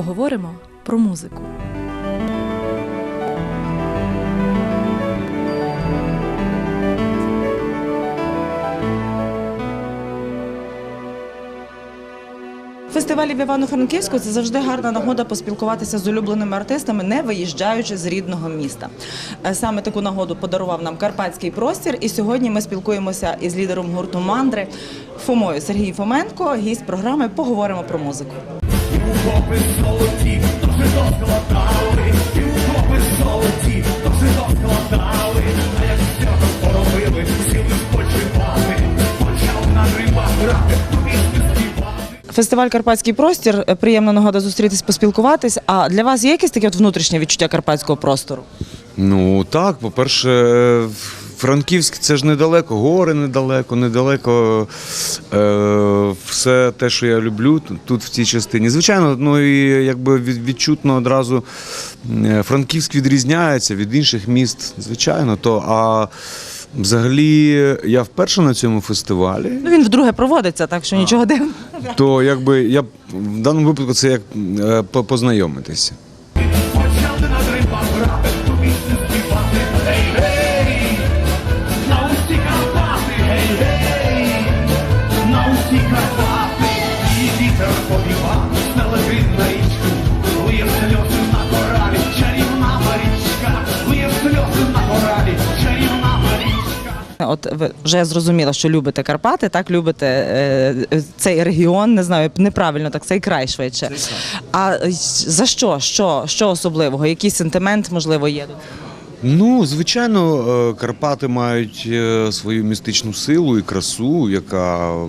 Поговоримо про музику. Фестивалі в Івано-Франківську це завжди гарна нагода поспілкуватися з улюбленими артистами, не виїжджаючи з рідного міста. Е, Саме таку нагоду подарував нам карпатський простір. І сьогодні ми спілкуємося із лідером гурту Мандри Фомою Сергій Фоменко. Гість програми Поговоримо про музику. Копи золоті, то вже доскладали, і копи золоті, то вже доскладали, а як цього поробили, сіли спочивати, почав на римах грати, співати. Фестиваль Карпатський простір. е, Приємна нагода зустрітись, поспілкуватись. А для вас є якесь таке от внутрішнє відчуття карпатського простору? Ну так, по-перше, Франківськ це ж недалеко, гори недалеко, недалеко е, все те, що я люблю тут- в цій частині. Звичайно, ну і якби від- відчутно одразу е, Франківськ відрізняється від інших міст, звичайно. То а взагалі я вперше на цьому фестивалі. Ну він вдруге проводиться, так що нічого дивного. То якби я в даному випадку це як е, познайомитися. От ви вже зрозуміла, що любите Карпати, так любите е, цей регіон, не знаю, неправильно так, цей край швидше. А за що? Що, що особливого? Який сентимент можливо є? Ну, звичайно, е, Карпати мають е, свою містичну силу і красу, яка е,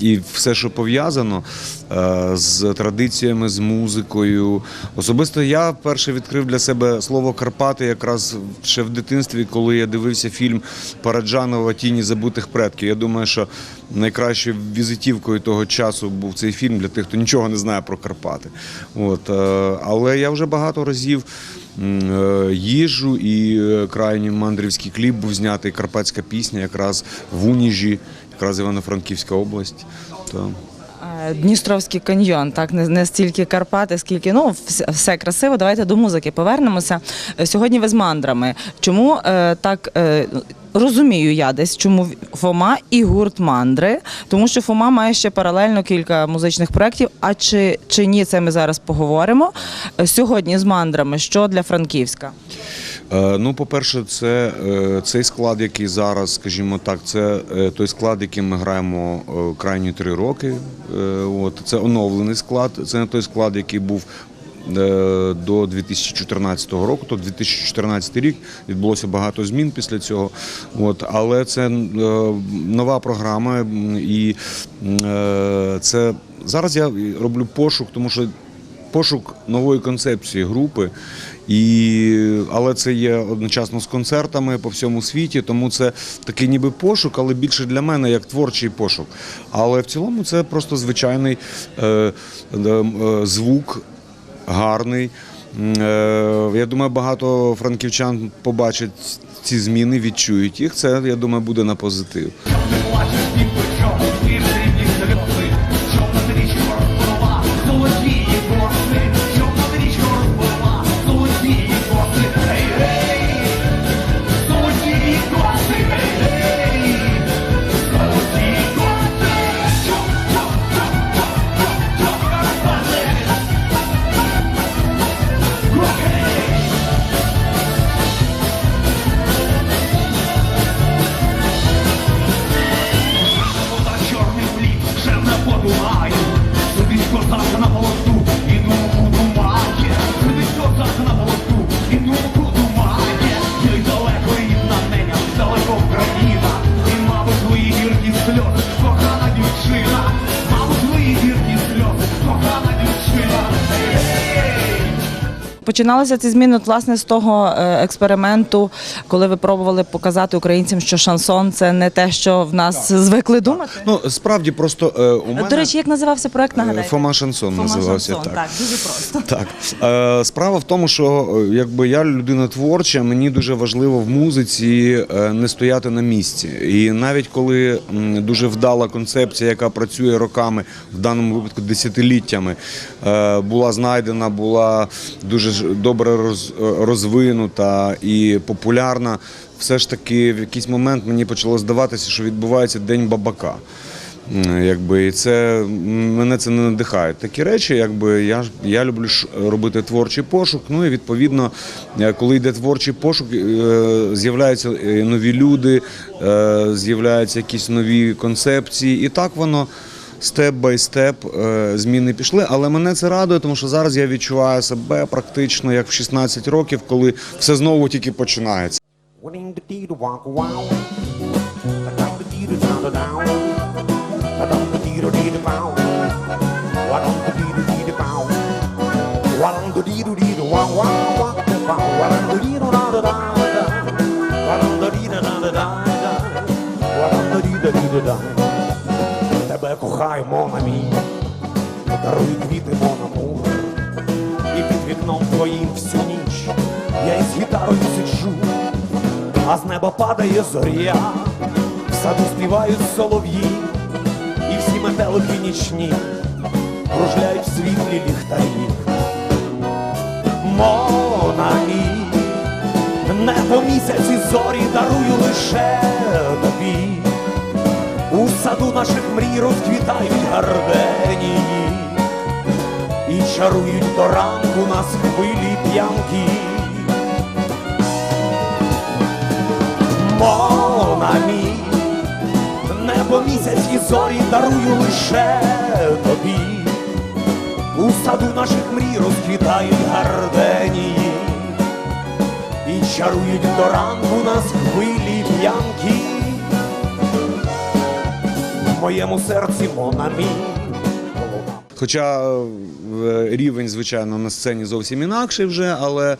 і все, що пов'язано з традиціями, з музикою. Особисто я вперше відкрив для себе слово Карпати якраз ще в дитинстві, коли я дивився фільм Параджанова Тіні забутих предків. Я думаю, що найкращою візитівкою того часу був цей фільм для тих, хто нічого не знає про Карпати. От, але я вже багато разів е, і е, крайній мандрівський кліп був знятий карпатська пісня, якраз в Уніжі, якраз Івано-Франківська область. Дністровський каньйон, так не, стільки Карпати, скільки ну все, красиво. Давайте до музики повернемося. Е, Сьогодні ви з мандрами. Чому так розумію я десь, чому Фома і гурт мандри? Тому що Фома має ще паралельно кілька музичних проєктів. А чи, чи ні, це ми зараз поговоримо. Е, Сьогодні з мандрами, що для Франківська? Е, Ну, по-перше, це е, цей склад, який зараз, скажімо так, це е, той склад, яким ми граємо е, крайні три роки. Е, От це оновлений склад. Це не той склад, який був. Е, До 2014 року, то 2014 рік відбулося багато змін після цього. От, але це е, нова програма, і е, це зараз я роблю пошук, тому що пошук нової концепції групи. І, але це є одночасно з концертами по всьому світі, тому це такий ніби пошук, але більше для мене як творчий пошук. Але в цілому це просто звичайний е, е, звук, гарний. Е, я думаю, багато франківчан побачать ці зміни, відчують їх. Це, я думаю, буде на позитив. Починалися ці зміни от, власне з того е, експерименту, коли ви пробували показати українцям, що шансон це не те, що в нас звикли думати. Ну справді просто е, у мене До речі, як називався проект? е, Нагадайте. Фома Шансон Фома називався Шансон, так. так, дуже просто. Так, е, справа в тому, що е, якби я людина творча, мені дуже важливо в музиці не стояти на місці. І навіть коли дуже вдала концепція, яка працює роками, в даному випадку десятиліттями, е, була знайдена, була дуже добре е, розвинута і популярна. Все ж таки, в якийсь момент мені почало здаватися, що відбувається день бабака. Якби і це мене це не надихає. Такі речі, якби я я люблю робити творчий пошук. Ну і відповідно, е, коли йде творчий пошук, е, з'являються нові люди, з'являються якісь нові концепції, і так воно. Степ бай степ е, зміни пішли, але мене це радує, тому що зараз я відчуваю себе практично як в 16 років, коли все знову тільки починається. Winning Тебе кохаю, мона мій. Даруй квіти, мона мур. І під вікном твоїм всю ніч я із гітарою сиджу, а з неба падає зоря, в саду співають солов'ї, і всі метелики нічні кружляють в світлі ліхтарі. Монамі, небо місяці зорі дарую лише тобі. У саду наших мрій розквітають гарденії і чарують до ранку нас хвилі п'янки. Монамі, небо місяць і зорі дарую лише тобі. У саду наших мрій розквітають гарденії і чарують до ранку нас хвилі п'янки. Моєму серці Монамі. Хоча е, рівень, звичайно, на сцені зовсім інакший вже, але.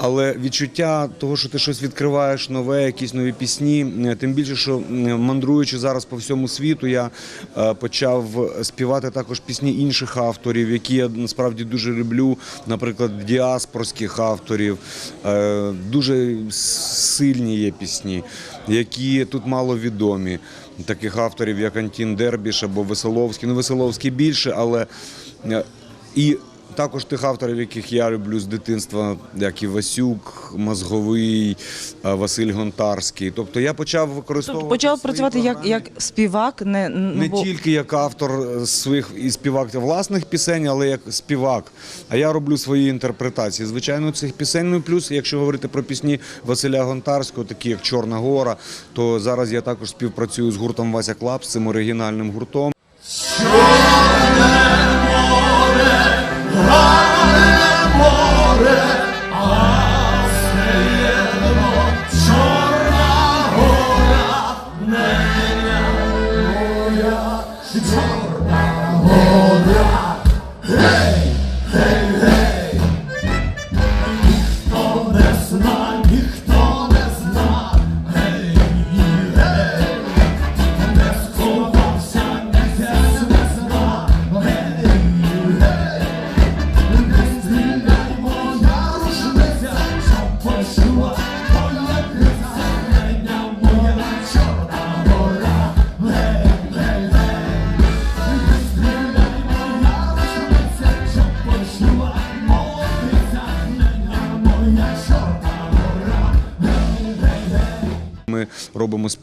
Але відчуття того, що ти щось відкриваєш нове, якісь нові пісні, е, тим більше, що мандруючи зараз по всьому світу, я е, почав співати також пісні інших авторів, які я насправді дуже люблю, наприклад, діаспорських авторів. Е, Дуже сильні є пісні, які тут мало відомі. Таких авторів, як Антін Дербіш або Веселовський. Ну, Веселовський більше, але е, і також тих авторів, яких я люблю з дитинства, як і Васюк, Мозговий, е, Василь Гонтарський. Тобто я почав використовувати Тобто почав працювати як, як співак, не, ну, не бо- тільки як автор своїх і співак власних пісень, але як співак. А я роблю свої інтерпретації. Звичайно, цих пісень. Ну плюс, якщо говорити про пісні Василя Гонтарського, такі як Чорна Гора, то зараз я також співпрацюю з гуртом Вася Клаб, з цим оригінальним гуртом.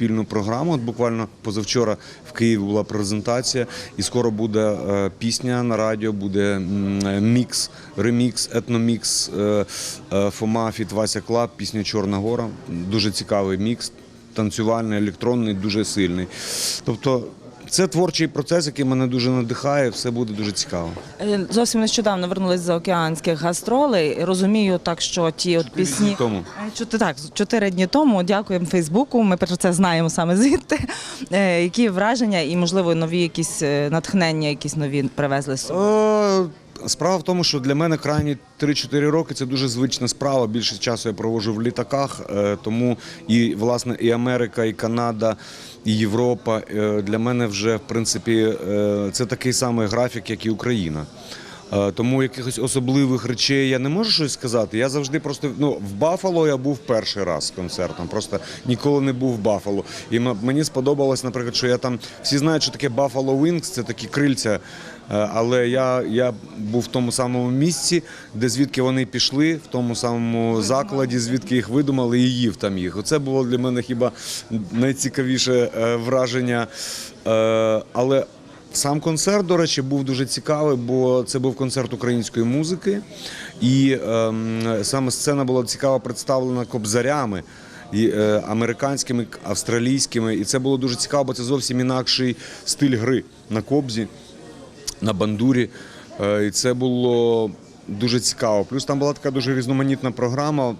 Спільну програму. От буквально позавчора в Києві була презентація, і скоро буде е, пісня на радіо, буде мікс, ремікс, етномікс е, е, Фома Фіт Вася Клаб, пісня Чорна Гора. Дуже цікавий мікс, танцювальний, електронний, дуже сильний. Тобто. Це творчий процес, який мене дуже надихає. Все буде дуже цікаво. Е, Зовсім нещодавно вернулись з океанських гастролей. Розумію так, що ті от пісні дні тому. Е, Чотири, так, чотири дні тому. Дякуємо Фейсбуку. Ми про це знаємо саме звідти. Е, Які враження і можливо нові якісь натхнення, якісь нові привезли з собою. Е, Справа в тому, що для мене крайні 3-4 роки це дуже звична справа. Більше часу я проводжу в літаках, е, тому і власне і Америка, і Канада, і Європа е, для мене вже в принципі е, це такий самий графік, як і Україна. Тому якихось особливих речей я не можу щось сказати. Я завжди просто ну в Баффало я був перший раз з концертом. Просто ніколи не був в Баффало. І мені сподобалось, наприклад, що я там всі знають, що таке Buffalo Wings, це такі крильця. Е, Але я, я був в тому самому місці, де звідки вони пішли, в тому самому закладі, звідки їх видумали, і їв там їх. Оце було для мене хіба найцікавіше е, враження. Е, Але Сам концерт, до речі, був дуже цікавий, бо це був концерт української музики, і ем, саме сцена була цікаво представлена кобзарями. І, е, американськими, австралійськими, і це було дуже цікаво, бо це зовсім інакший стиль гри на кобзі, на бандурі. Е, і це було дуже цікаво. Плюс там була така дуже різноманітна програма,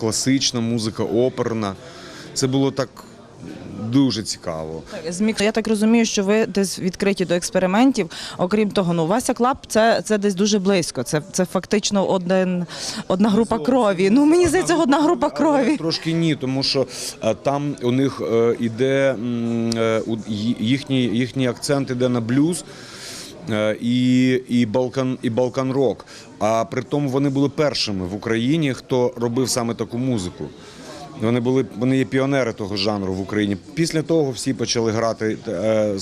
класична музика, оперна. Це було так дуже цікаво. Я так розумію, що ви десь відкриті до експериментів. Окрім того, ну Вася Клаб це, це десь дуже близько. Це, це фактично один, одна група крові. Ну мені здається, одна група крові. Трошки ні, тому що е, там у них е, іде їхній, їхній акцент іде на блюз. Е, І, і Балкан і Балкан Рок. А при тому вони були першими в Україні, хто робив саме таку музику. Вони були вони є піонери того жанру в Україні. Після того всі почали грати е,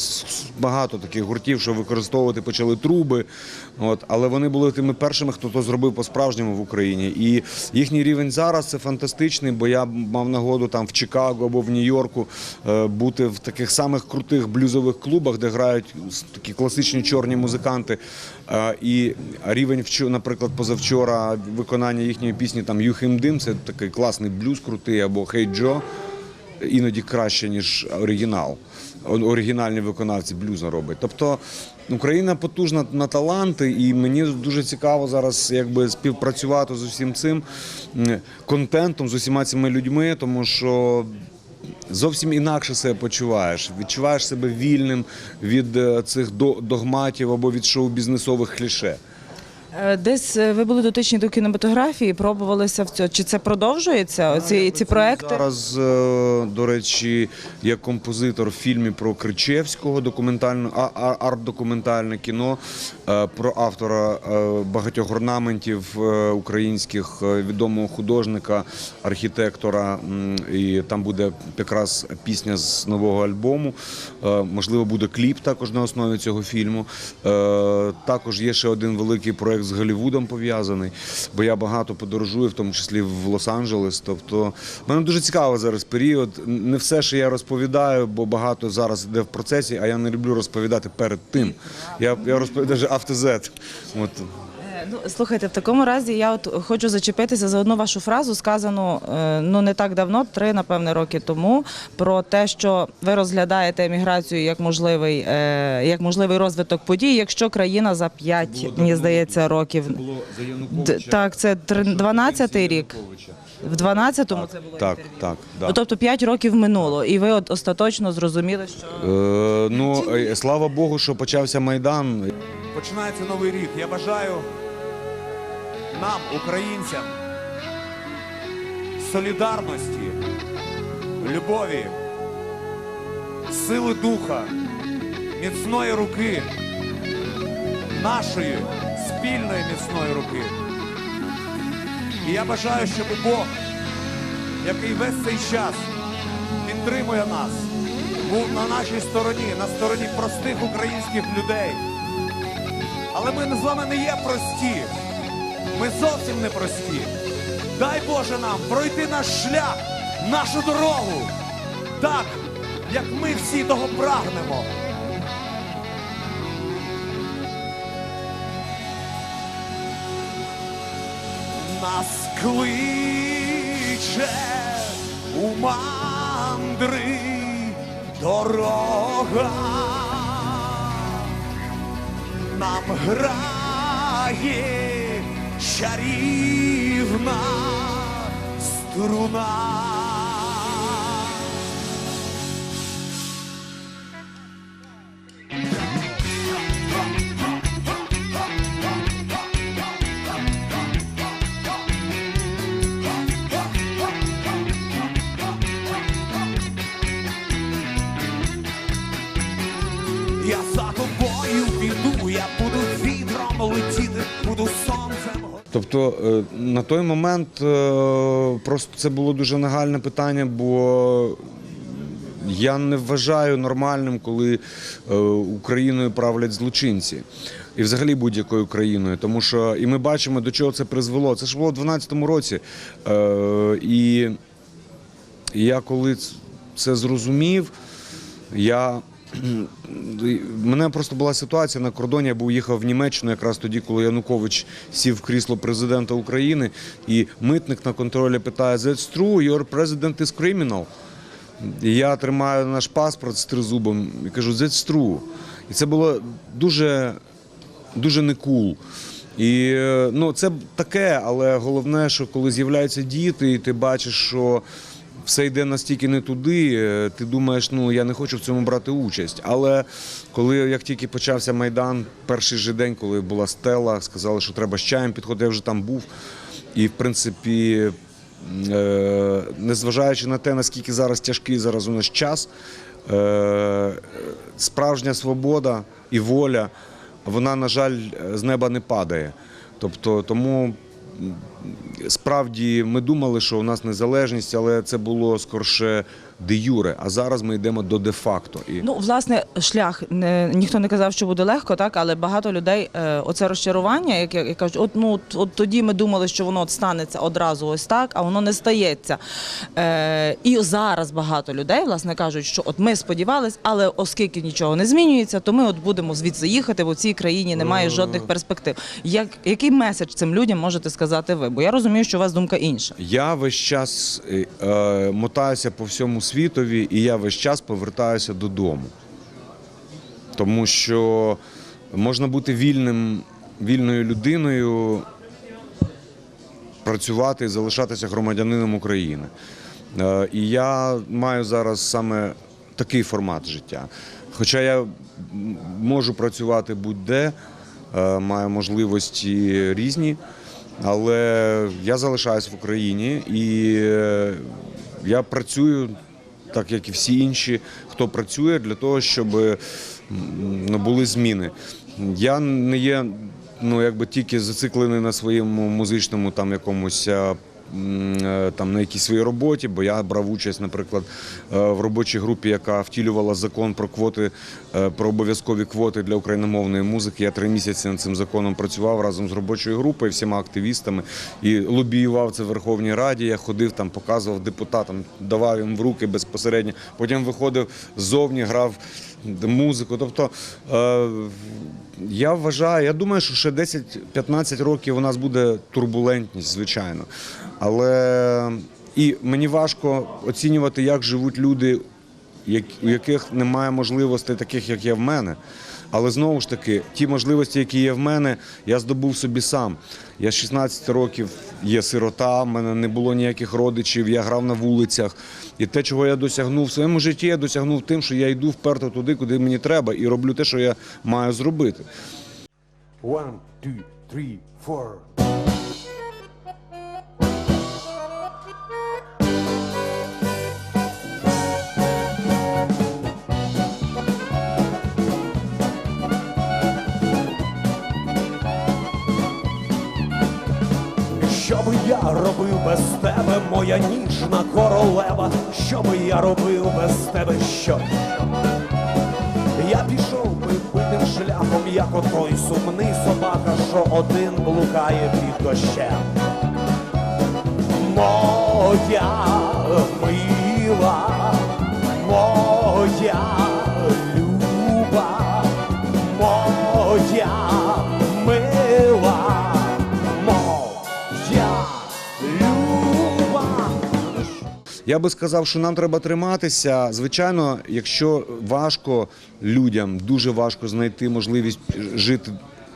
багато таких гуртів, що використовувати почали труби. От, але вони були тими першими, хто то зробив по-справжньому в Україні. І їхній рівень зараз це фантастичний, бо я мав нагоду там в Чикаго або в Нью-Йорку е, бути в таких самих крутих блюзових клубах, де грають такі класичні чорні музиканти. І рівень, наприклад, позавчора виконання їхньої пісні там Юхим Дим, це такий класний блюз крутий, або Хей Джо, іноді краще, ніж оригінал. Оригінальні виконавці блюза роблять. Тобто Україна потужна на таланти, і мені дуже цікаво зараз якби співпрацювати з усім цим контентом, з усіма цими людьми, тому що. Зовсім інакше себе почуваєш. Відчуваєш себе вільним від е, цих до- догматів або від шоу-бізнесових кліше. Е, Десь е, ви були дотичні до кінематографії, пробувалися в цьому. Чи це продовжується? Оці ці проекти? Зараз, е, до речі, я композитор в фільмі про Кричевського, документальне, арт-документальне кіно про автора багатьох орнаментів українських, відомого художника, архітектора. І там буде якраз пісня з нового альбому. Можливо, буде кліп також на основі цього фільму. Також є ще один великий проект з Голлівудом пов'язаний, бо я багато подорожую, в тому числі в Лос-Анджелес. Тобто мене дуже цікаво зараз період. Не все, що я розповідаю, бо багато зараз йде в процесі, а я не люблю розповідати перед тим. Я, я розповідаю навіть автозет. От. Е, Ну, слухайте, в такому разі я от хочу зачепитися за одну вашу фразу, сказану е, ну не так давно, три, напевне, роки тому, про те, що ви розглядаєте еміграцію як можливий, е, як можливий розвиток подій, якщо країна за п'ять, мені здається, років. Д- Так, це три- 12-й рік. В 12-му це було Так, інтерв'ю. так, Ну, тобто 5 років минуло, і ви от остаточно зрозуміли, що Е, ну, слава Богу, що почався Майдан. Починається новий рік. Я бажаю нам, українцям, солідарності, любові, сили духа, міцної руки, нашої спільної міцної руки. І я бажаю, щоб Бог, який весь цей час підтримує нас, був на нашій стороні, на стороні простих українських людей. Але ми з вами не є прості. Ми зовсім не прості. Дай Боже нам пройти наш шлях, нашу дорогу. Так, як ми всі того прагнемо. Нас кличе у мандри дорога нам грає чарівна струна. Тобто е, на той момент е, просто це було дуже нагальне питання, бо я не вважаю нормальним, коли е, Україною правлять злочинці. І взагалі будь-якою країною. Тому що і ми бачимо, до чого це призвело. Це ж було в 12-му році. І я коли це зрозумів, я. В мене просто була ситуація на кордоні. Я був їхав в Німеччину якраз тоді, коли Янукович сів в крісло президента України, і митник на контролі питає: That's true, your president is criminal. І я тримаю наш паспорт з тризубом і кажу, that's true. І це було дуже, дуже не кул. І е, ну, це таке, але головне, що коли з'являються діти, і ти бачиш, що все йде настільки не туди, е, ти думаєш, ну я не хочу в цьому брати участь. Але коли як тільки почався Майдан, перший же день, коли була стела, сказали, що треба з чаєм підходити, я вже там був. І в принципі, е, незважаючи на те, наскільки зараз тяжкий зараз у нас час, е, справжня свобода і воля, вона, на жаль, з неба не падає. Тобто, тому справді ми думали, що у нас незалежність, але це було скорше де юре. А зараз ми йдемо до де-факто. І Ну, власне, шлях не, ніхто не казав, що буде легко, так, але багато людей е, оце розчарування, яке як кажуть, от ну от, от тоді ми думали, що воно от станеться одразу ось так, а воно не стається. Е, і зараз багато людей власне кажуть, що от ми сподівались, але оскільки нічого не змінюється, то ми от будемо звідси їхати, бо в цій країні немає жодних перспектив. Як який меседж цим людям можете сказати ви? Бо я розумію, що у вас думка інша. Я весь час е, е, мотаюся по всьому світові, і я весь час повертаюся додому. Тому що можна бути вільним, вільною людиною, працювати і залишатися громадянином України. Е, І я маю зараз саме такий формат життя. Хоча я можу працювати будь-де, е, маю можливості різні, але я залишаюсь в Україні і е, я працюю так, як і всі інші, хто працює для того, щоб ну, були зміни. Я не є ну, якби тільки зациклений на своєму музичному там якомусь. Е, Там на якійсь своїй роботі, бо я брав участь, наприклад, е, в робочій групі, яка втілювала закон про квоти, е, про обов'язкові квоти для україномовної музики. Я три місяці над цим законом працював разом з робочою групою, всіма активістами і лобіював це в Верховній Раді. Я ходив там, показував депутатам, давав їм в руки безпосередньо. Потім виходив ззовні, грав музику. Тобто е, я вважаю, я думаю, що ще 10-15 років у нас буде турбулентність, звичайно. Але і мені важко оцінювати, як живуть люди, у яких немає можливостей, таких як є в мене. Але знову ж таки, ті можливості, які є в мене, я здобув собі сам. Я з 16 років є сирота, в мене не було ніяких родичів, я грав на вулицях. І те, чого я досягнув в своєму житті, я досягнув тим, що я йду вперто туди, куди мені треба, і роблю те, що я маю зробити. One, two, three, four. Робив без тебе, моя ніжна королева? Що би я робив без тебе? Що? Я пішов би битим шляхом, як отой сумний собака, що один блукає під дощем. Моя мила, моя люба, моя Я би сказав, що нам треба триматися. Звичайно, якщо важко людям, дуже важко знайти можливість жити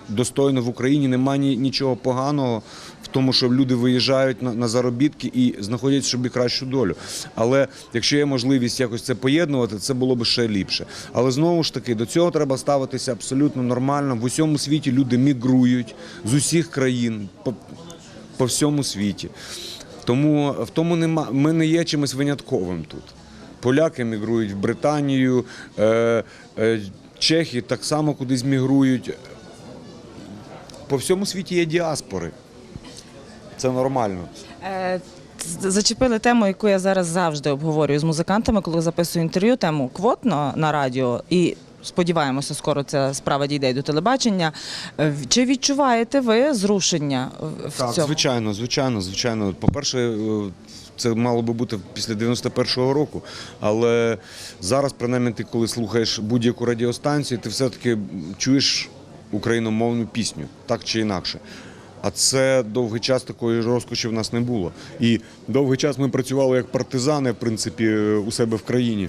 достойно в Україні, немає нічого поганого в тому, що люди виїжджають на, заробітки і знаходять собі кращу долю. Але якщо є можливість якось це поєднувати, це було б ще ліпше. Але знову ж таки, до цього треба ставитися абсолютно нормально. В усьому світі люди мігрують з усіх країн. по всьому світі. Тому в тому нема, ми не є чимось винятковим тут. Поляки мігрують в Британію, е, е, чехи так само кудись мігрують. По всьому світі є діаспори. Це нормально. Е, Зачепили тему, яку я зараз завжди обговорюю з музикантами, коли записую інтерв'ю, тему квот на, на радіо і. Сподіваємося, скоро ця справа дійде й до телебачення. Е, Чи відчуваєте ви зрушення в- в Так, цьому? звичайно, звичайно, звичайно. По-перше, е, це мало би бути після 91-го року, але зараз, принаймні, ти коли слухаєш будь-яку радіостанцію, ти все-таки чуєш україномовну пісню, так чи інакше. А це довгий час такої розкоші в нас не було. І довгий час ми працювали як партизани, в принципі, е, у себе в країні.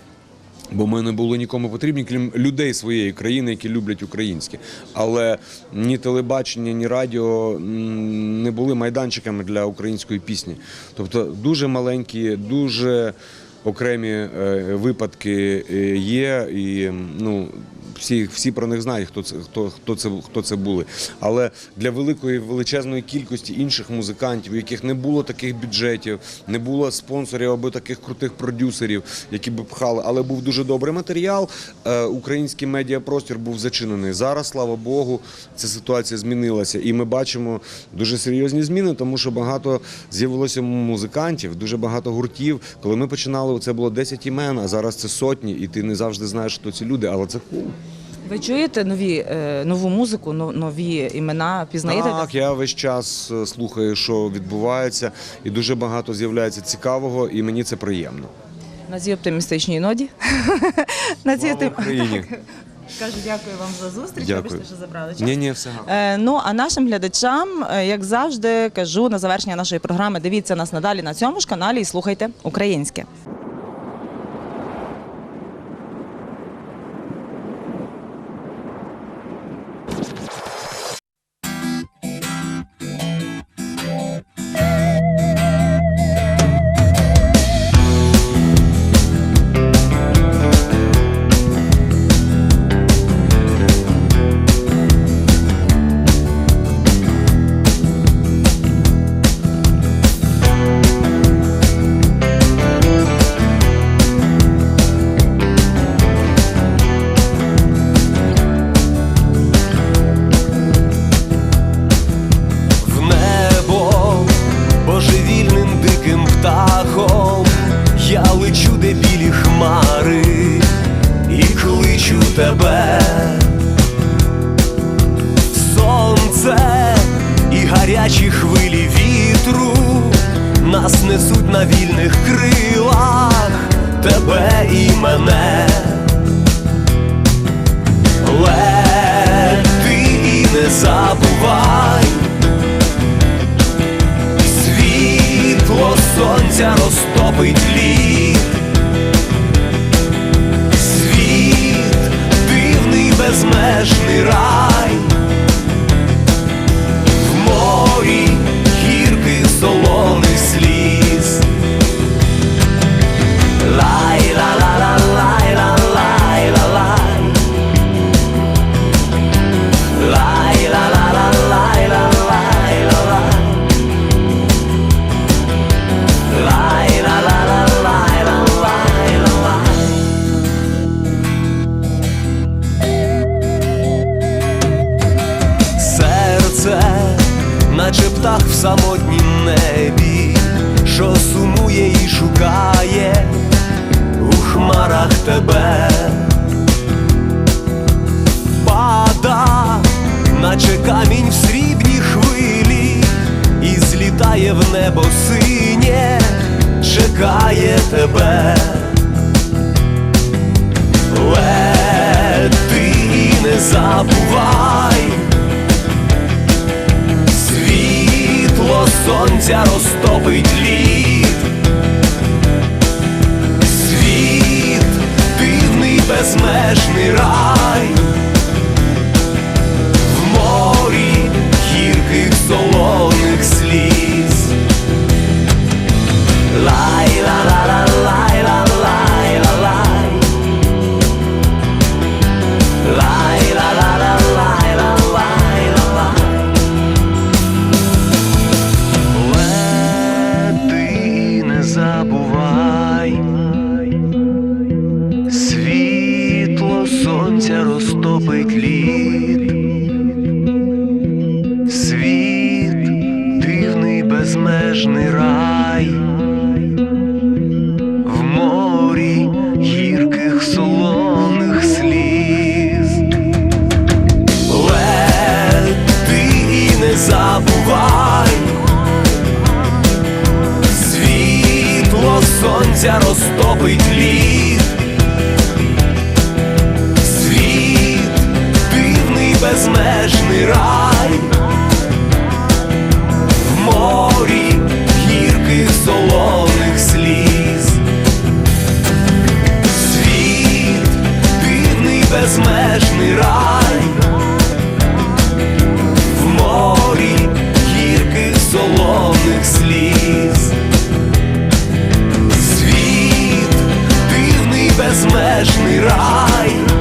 Бо ми не були нікому потрібні, крім людей своєї країни, які люблять українське. Але ні телебачення, ні радіо не були майданчиками для української пісні. Тобто дуже маленькі, дуже окремі е, випадки е, є, і ну. Всі, всі про них знають, хто це, хто, хто, це, хто це були. Але для великої величезної кількості інших музикантів, у яких не було таких бюджетів, не було спонсорів або таких крутих продюсерів, які б пхали, але був дуже добрий матеріал. е, Український медіапростір був зачинений. Зараз, слава Богу, ця ситуація змінилася. І ми бачимо дуже серйозні зміни, тому що багато з'явилося музикантів, дуже багато гуртів. Коли ми починали, це було 10 імен, а зараз це сотні, і ти не завжди знаєш, хто ці люди, але це кул. Ви чуєте нові, е, нову музику, но- нові імена, пізнаєте? Так, я весь час е, слухаю, що відбувається, і дуже багато з'являється цікавого, і мені це приємно. На цій оптимістичній ноді. На цій Україні! Кажу, дякую вам за зустріч. Дякую. Вибачте, що забрали час. Ні, ні, все. Е, ну а нашим глядачам, е, як завжди, кажу на завершення нашої програми. Дивіться нас надалі на цьому ж каналі і слухайте українське. Тебе наче птах в самотнім небі, що сумує і шукає у хмарах тебе пада, наче камінь в срібній хвилі, і злітає в небо синє, чекає тебе. Лети і не забувай, сонця розтопить лід. Світ дивний безмежний рай, безмежний рай, в морі гірких солоних сліз, світ, дивний безмежний рай, в морі гірких солоних сліз, світ, дивний безмежний рай.